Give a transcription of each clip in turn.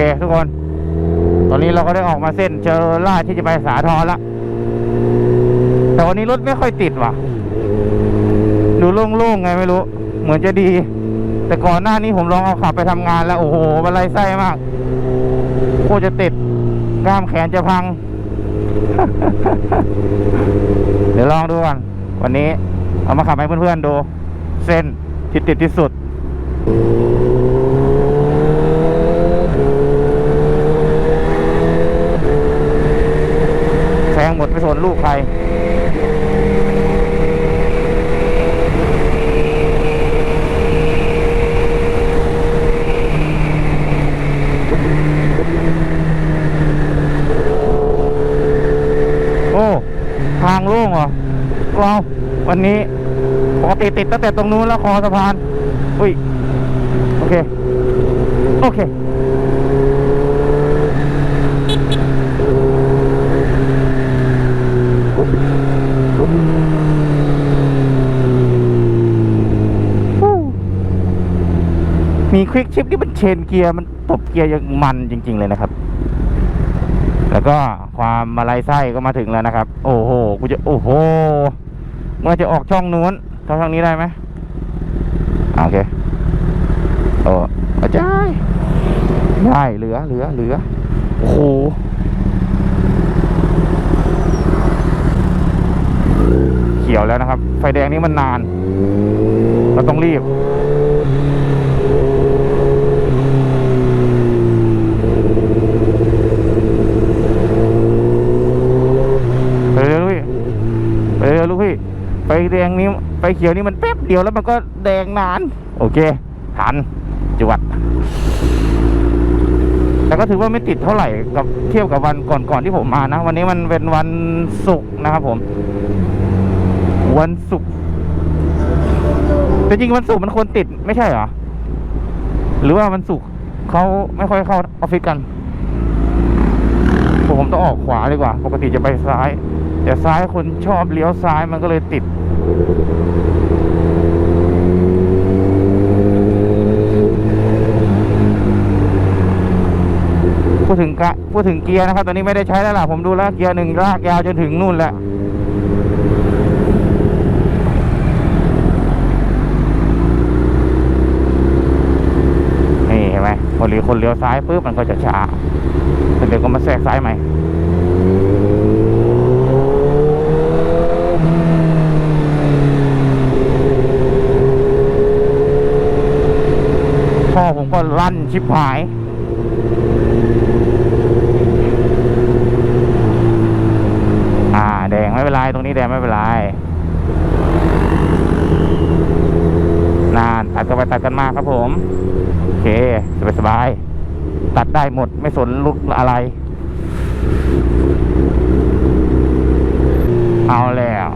เคทุกคน ตอนนี้เราก็ได้ออกมาเส้นเจอล่าที่จะไปสาทรละ แต่วันนี้รถไม่ค่อยติดว่ะ ดูโล่งๆไงไม่รู้ เหมือนจะดี แต่ก่อนหน้านี้ผมลองเอาขับไปทำงานแล้ว โอ้โหบันไลไส้มาก โคตรจะติดกล้ามแขนจะพัง เดี๋ยวลองดูก่อนวันนี้ เอามาขับให้เพื่อนๆดู เส้นที่ติดที่สุด แซงหมดไม่สนลูกใคร โอ้ ทางโล่งเหรอว้า วันนี้ปกติติดตั้งแต่ตรงนู้นแล้วคอสะพาน อุ้ย โอเค โอเค มีควิกชิปที่มันเชนเกียร์มันตบเกียร์อย่างมันจริง ๆ เลยนะครับ แล้วก็ความมาลายไส้ก็มาถึงแล้วนะครับ โอ้โห กูจะ โอ้โห มันจะออกช่องนู้นช่องทางนี้ได้ไหมโอเคโอ้อาจารย์ได้เหลือเหลือเหลือโอ้โหเขียวแล้วนะครับ ไฟแดงนี้มันนาน เราต้องรีบ ไปเร็วลูกพี่ไปเร็วลูกพี่ไฟแดงนี้ไฟ เขียวนี่มันแป๊บเดียวแล้วมันก็แดงนาน โอเคทันจวดแต่ก็ถือว่าไม่ติดเท่าไหร่กับเทียบกับวันก่อนๆที่ผมมานะ วันนี้มันเป็นวันศุกร์นะครับผม วันศุกร์แต่จริงวันศุกร์มันควรติดไม่ใช่เหรอ หรือว่าวันศุกร์เขาไม่ค่อยเข้าออฟฟิศกันผมต้องออกขวาดีกว่า ปกติจะไปซ้าย แต่ซ้ายคนชอบเลี้ยวซ้ายมันก็เลยติด พูดถึงกะพูดถึงเกียร์นะครับ ตอนนี้ไม่ได้ใช้แล้วล่ะ ผมดูแล้วเกียร์หนึ่งลากยาวจนถึงนู่นแหละนี่เห็นไหมคนเลี้ยวคนเลี้ยวซ้ายปุ๊บมันก็จะช้าเดี๋ยวก็มาแทรกซ้ายใหม่ พ่อผม ก็ลั่นชิบหาย อ่า แดงไม่เป็นไรตรงนี้แดงไม่เป็นไรนานตัดกันไปตัดกันมาครับผม โอเคสบายสบายๆตัดได้หมดไม่สนลุกอะไร เอาแล้ว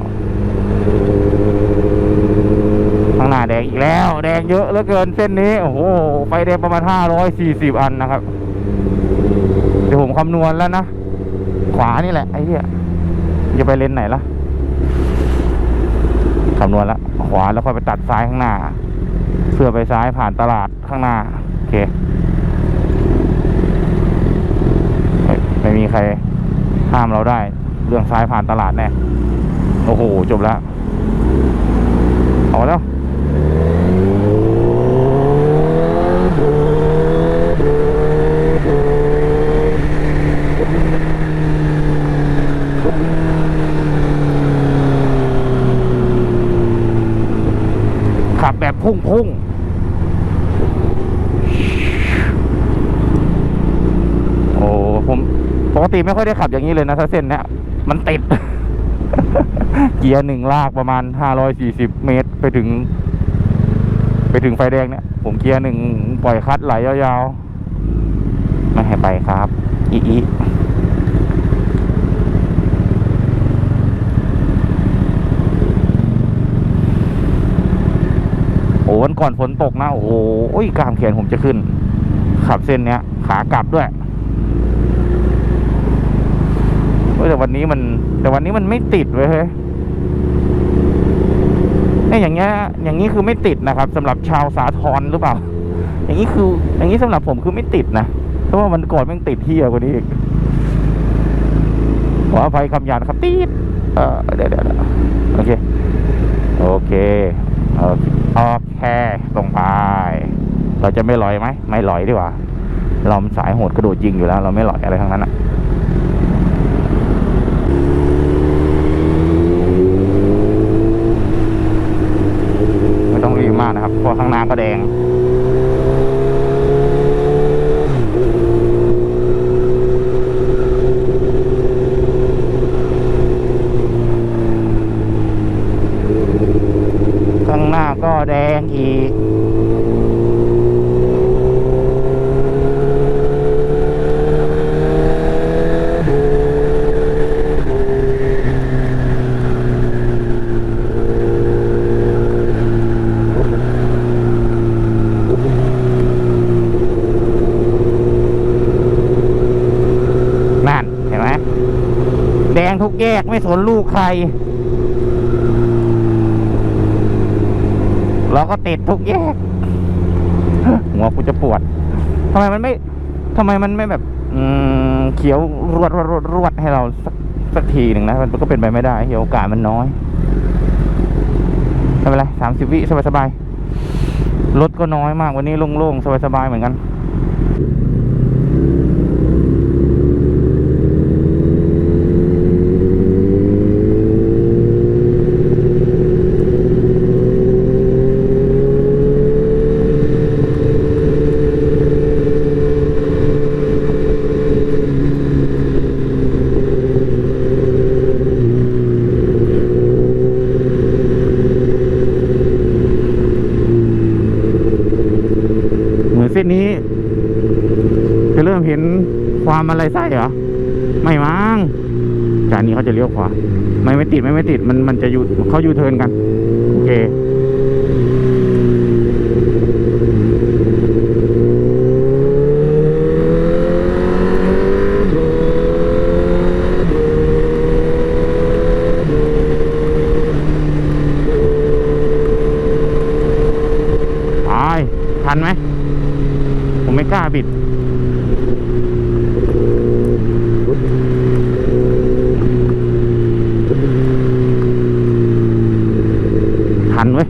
ข้างหน้า แดงอีกแล้ว แดงเยอะเหลือเกินเส้นนี้ โอ้โห ไฟแดงประมาณห้าร้อยสี่สิบอันนะครับ เดี๋ยวผมคำนวณแล้วนะ ขวานี่แหละ ไอ้เหี้ยจะไปเลนไหนล่ะคำนวณแล้ว ขวาแล้วค่อยไปตัดซ้ายข้างหน้า เพื่อไปซ้ายผ่านตลาดข้างหน้า โอเคไม่ไม่มีใครห้ามเราได้ เรื่องซ้ายผ่านตลาดแน่ โอ้โห จบแล้ว เอาแล้ว ขั บแบบพุ่งพุ่งโอ้ผมปกติไม่ค่อยได้ขับอย่างนี้เลยนะถ้าเส้นเนี้ยมันติด เกียร์หนึ่งลากประมาณห้าร้อยสี่สิบเมตรไปถึง ไปถึงไฟแดงเนี่ย ผมเกียร์หนึ่งปล่อยคัดไหลยาวๆ ไม่ให้ไปครับ อีอี วันก่อนฝนตกนะ โอ้โหโอ้ยกล้ามแขนผมจะขึ้น ขับเส้นเนี้ย ขากลับด้วยแต่วันนี้มัน แต่วันนี้มันไม่ติดเว้ยเฮ้ยเนี่ยอย่างเงี้ย อย่างนี้คือไม่ติดนะครับสำหรับชาวสาทรหรือเปล่า อย่างนี้คือ อย่างนี้สำหรับผมคือไม่ติดนะราะว่ามันก่อนม่งติดเฮียกว่านี้อีกขออภัยคำหยาบนะครับตีดเออเดี๋ยวเดี๋ยวเดี๋ยวโอเค โอเค โอเค โอเคลงไป เราจะไม่ลอยไหมไม่ลอยดีกว่า เรามันสายโหดกระโดดยิงอยู่แล้ว เราไม่ลอยอะไรทั้งนั้นอะไม่ต้องรีบมากนะครับเพราะข้างหน้าก็แดง ข้างหน้า ก็แดงอีก นั่น เห็นไหม แดงทุกแยกไม่สนลูกใคร เราก็ติดทุกแยก หัวกูจะปวดทำไมมันไม่ทำไมมันไม่แบบ อืมเขียวรวดรวดรวดรวดให้เราสักสักทีหนึ่งนะ มันก็เป็นไปไม่ได้เหี่ยวโอกาสมันน้อยไม่เป็นไรสามสิบวิสบายสบายรถก็น้อยมากวันนี้โล่งๆสบายๆเหมือนกัน เหมือนเส้นนี้จะเริ่มเห็น ความอะไรไส้เหรอ ไม่มั้งจานนี้เขาจะเลี้ยวขวาไม่ไม่ติดไม่ไม่ติดมันมันจะอยู่เขายูเทิร์นกัน โอเคไปทันไหม ผมไม่กล้าบิด ทันเว้ย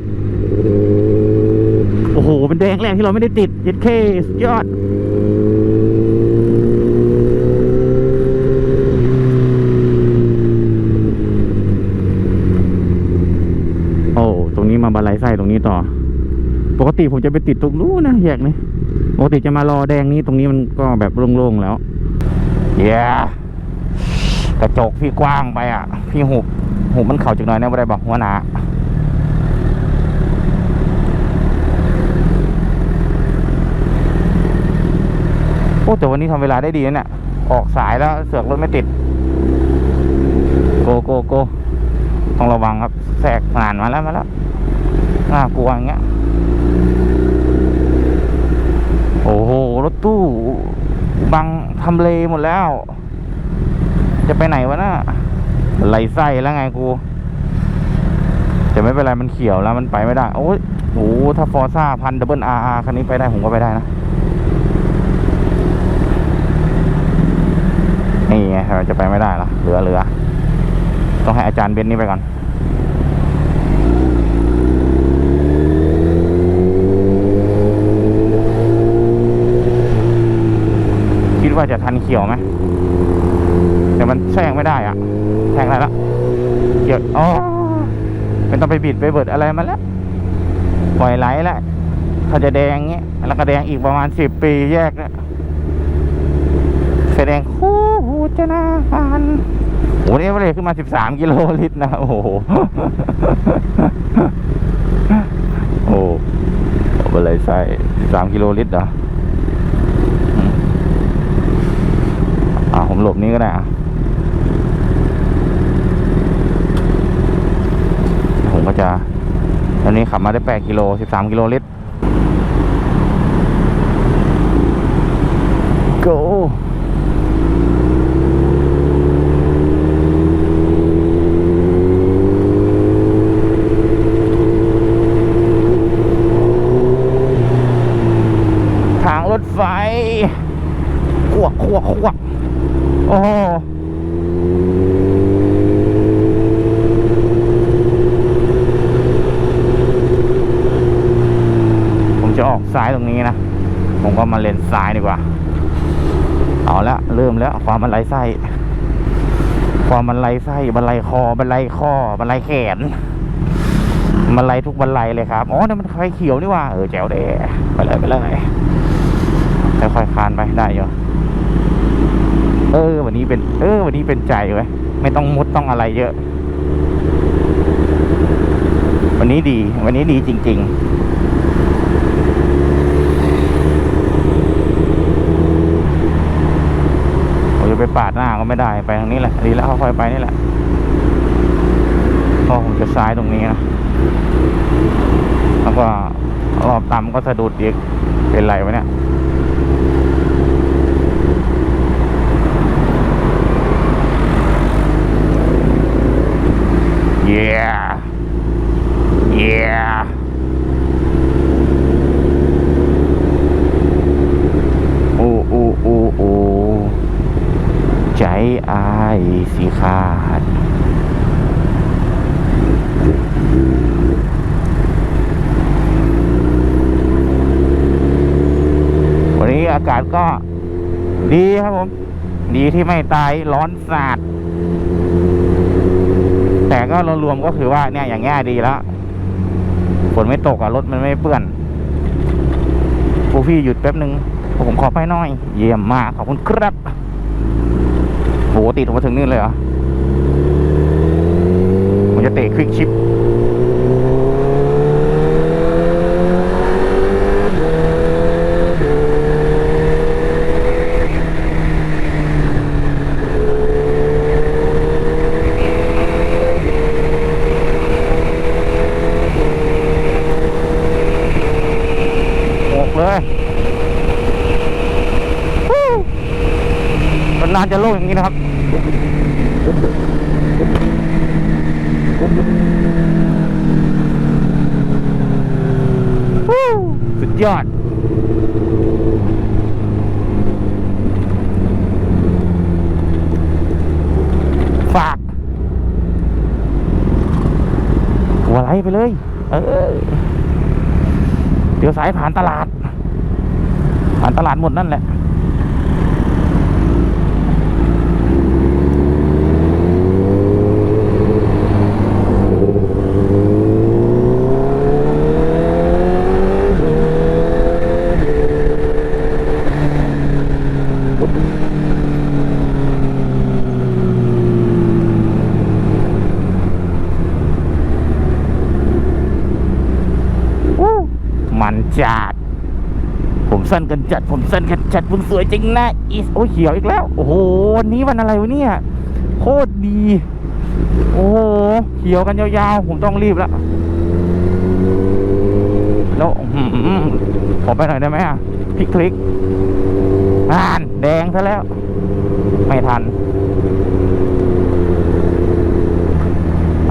โอ้โห เป็นแด งแรกที่เราไม่ได้ติดย็ดเคสยอดโอ้ตรงนี้มาบาลัยไส้ตรงนี้ต่อ ปกติผมจะไปติดตรงนู้นนะแยกนี้ปกติจะมารอแดงนี้ตรงนี้มันก็แบบโล่งๆแล้วเย้กระจกพี่กว้างไปอะ พี่หุบหุบมันเข่าจักหน่อยนะไม่ได้บอกหัวหนา โอ้แต่วันนี้ทำเวลาได้ดีนะเนี่ยออกสายแล้วเสือกรถไม่ติด โกโกโกต้องระวังครับแทรกงานมาแล้วมาแล้วน่ากลัวอย่างเงี้ยโอ้โหรถตู้บังทำเลหมดแล้ว จะไปไหนวะน่ะไหลไส้แล้วไงกูแต่ไม่เป็นไรมันเขียวแล้วมันไปไม่ได้ โอ้ยโอ้โหถ้าฟอร์ซ่าพันดับเบิลอาร์คันนี้ไปได้ผมก็ไปได้นะ นี่ไงเรา จะไปไม่ได้ละเหลือเหลือต้องให้อาจารย์เบนนี่ไปก่อนคิดว่าจะทันเขียวไหมแต่มันแซงไม่ได้อะแซงได้ล้วเกี่ยวอ๋อไม่ต้องไปบิดไปเบิดอะไรมาแล้วปล่อยไหลแล้วถ้าจะแดงเงี้ยแล้วก็แดงอีกประมาณสิบปีแยกเนี่ย แสดงคู่หูจนาการโอ้โหนี่เรขึ้นมาสิบสามกิโลลิตรนะ โอ้โห โอ้เป็นไรไส้สิบสามกิโลลิตรเหรออ่าผมหลบนี้ก็ได้อะผมก็จะตอนนี้ขับมาได้ 8 กิโล 13 กิโลลิตร go ทางรถไฟ วกควกควกโอ้โหผมจะออกซ้ายตรงนี้นะ ผมก็มาเลน ซ้ายดีกว่า เอาละเริ่มแล้ว ความมันไหลไส้ ความมันไหลไส้บันไลคอบันไลข้อบันไลแขนบันไลทุกบันไลเลยครับ อ๋อนี่มันไฟเขียวนี่ว่า เออแจ๋วเด้ไปเลยไปเลยค่อยๆคานไปได้อยู่เออ วันนี้เป็น เออ วันนี้เป็นใจไว้ไม่ต้องมุดต้องอะไรเยอะ วันนี้ดี วันนี้ดีจริง ๆ ผมจะไปปาดหน้า ก็ไม่ได้ไปทางนี้แหละดีแล้วค่อยไปนี่แหละเพราะผมจะซ้ายตรงนี้นะแล้วก็รอบต่ำก็สะดุดอีกเป็นไรวะเนี่ย Yeah Yeah โอ้โอ้โอ้โอ้ใจอายสิขาด วันนี้อากาศก็ดีครับผม ดีที่ ไม่ตายร้อนสาดแต่ก็รวมๆก็คือว่าเนี่ยอย่างเงี้ยดีแล้วฝนไม่ตกอะรถมันไม่เปื้อนผู้พี่หยุดแป๊บหนึ่งผมขอไปหน่อย เยี่ยมมากขอบคุณครับโหติดมาถึงนี่เลยเหรอ มันจะเตะควิกชิป มันนานจะโล่งอย่างนี้นะครับสุดยอดฝากหัวไหลไปเลย เออเดี๋ยวสายผ่านตลาด ผ่านตลาดหมดนั่นแหละ วู้มันจัด ผม สั้นกันจัด ผมสั้นกันจัดผมสวยจริงนะอีสโอ้เขียวอีกแล้ว โอ้โหวันนี้วันอะไรวะเนี่ยโคตรดี โอ้โหเขียวกันยาวๆ ผมต้องรีบแล้วแล้วขอไปหน่อยได้ไหมอะพลิกคลิกอ่านแดงซะแล้ว ไม่ทัน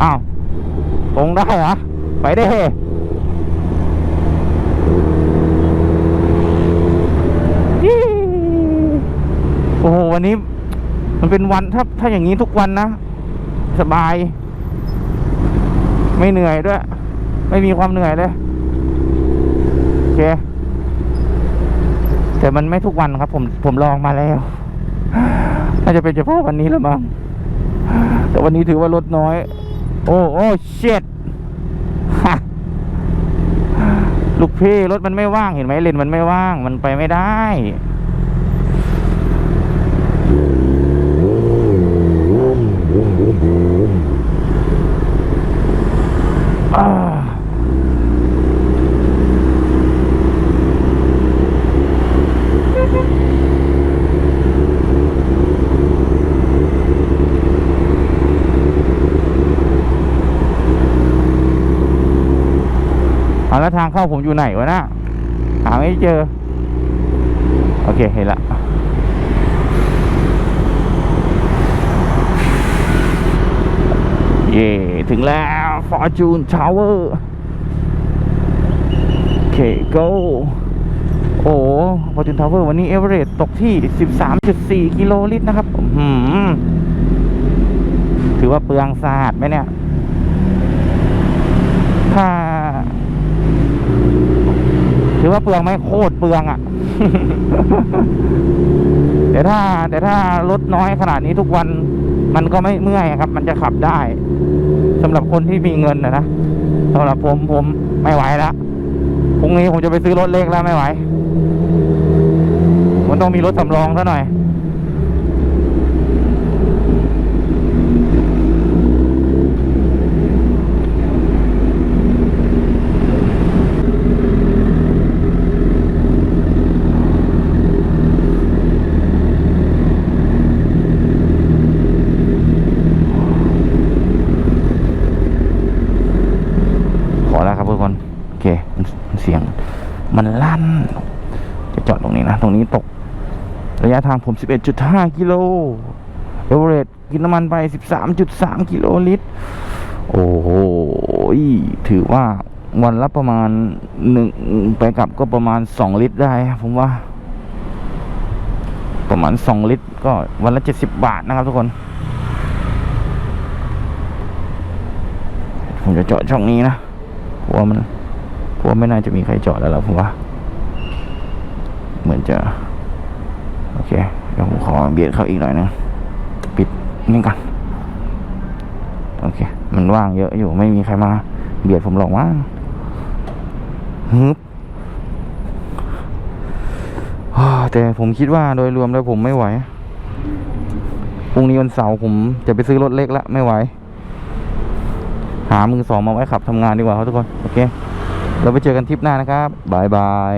อ้าวตรงได้เหรอไปได้ ยี่ โอ้โหวันนี้มันเป็นวันถ้าถ้าอย่างนี้ทุกวันนะ สบาย ไม่เหนื่อยด้วย ไม่มีความเหนื่อยเลยโอเคแต่มันไม่ทุกวันครับ ผมผมลองมาแล้วน่าจะเป็นเฉพาะวันนี้แล้วมั้งแต่วันนี้ถือว่าลดน้อย โอ้โอ้เช็ดลูกพี่รถมันไม่ว่างเห็นไหมเลนมันไม่ว่างมันไปไม่ได้ อ่า เข้าผมอยู่ไหนวะนะหาไม่เจอ โอเค เห็นละเย่ถึงแล้ว Fortune Tower โอเค go โอ้ฟอร์จูนทาวเวอร์วันนี้เอเวอเรสต์ตกที่ 13.4 กิโลลิตรนะครับหือถือว่าเปลืองสะอาดไหมเนี่ย ถ้า ถือว่าเปลืองไหมโคตรเปลืองอะ่ะ แต่ถ้า แต่ถ้ารถน้อยขนาดนี้ทุกวันมันก็ไม่เมื่อยครับ มันจะขับได้สำหรับคนที่มีเงินนะนะสำหรับผมผมไม่ไหวแล้วพรุ่งนี้ผมจะไปซื้อรถเล็กแล้วไม่ไหว มันต้องมีรถสำรองซะหน่อย ขอแล้วครับทุกคน โอเคมันเสียง มัน ลั่น จะจอดตรงนี้นะ ตรงนี้ตก ระยะทางผม 11.5 กิโลเอเวอเรสกินน้ำมันไป 13.3 กิโลลิตร โอ้โห ถือว่าวันละประมาณหนึ่งไปกลับก็ประมาณ 2 ลิตรได้ ผมว่า ประมาณ 2 ลิตร ก็วันละ 70 บาทนะครับทุกคน ผมจะจอดช่องนี้นะเพราะว่ามันเพราะว่าไม่น่าจะมีใครจอดแล้วล่ะผมว่า เหมือนจะโอเคเดี๋ยวผมขอเบียดเข้าอีกหน่อยนึงปิดนี่ก่อนโอเค มันว่างเยอะอยู่ไม่มีใครมา เบียดผมหรอกว่าฮึบฮ่าแต่ผมคิดว่าโดยรวมแล้วผมไม่ไหวพรุ่งนี้วันเสาร์ผมจะไปซื้อรถเล็กละไม่ไหว หามือสองมาไว้ขับทำงานดีกว่าครับทุกคน โอเค เราไปเจอกันทริปหน้านะครับบายบาย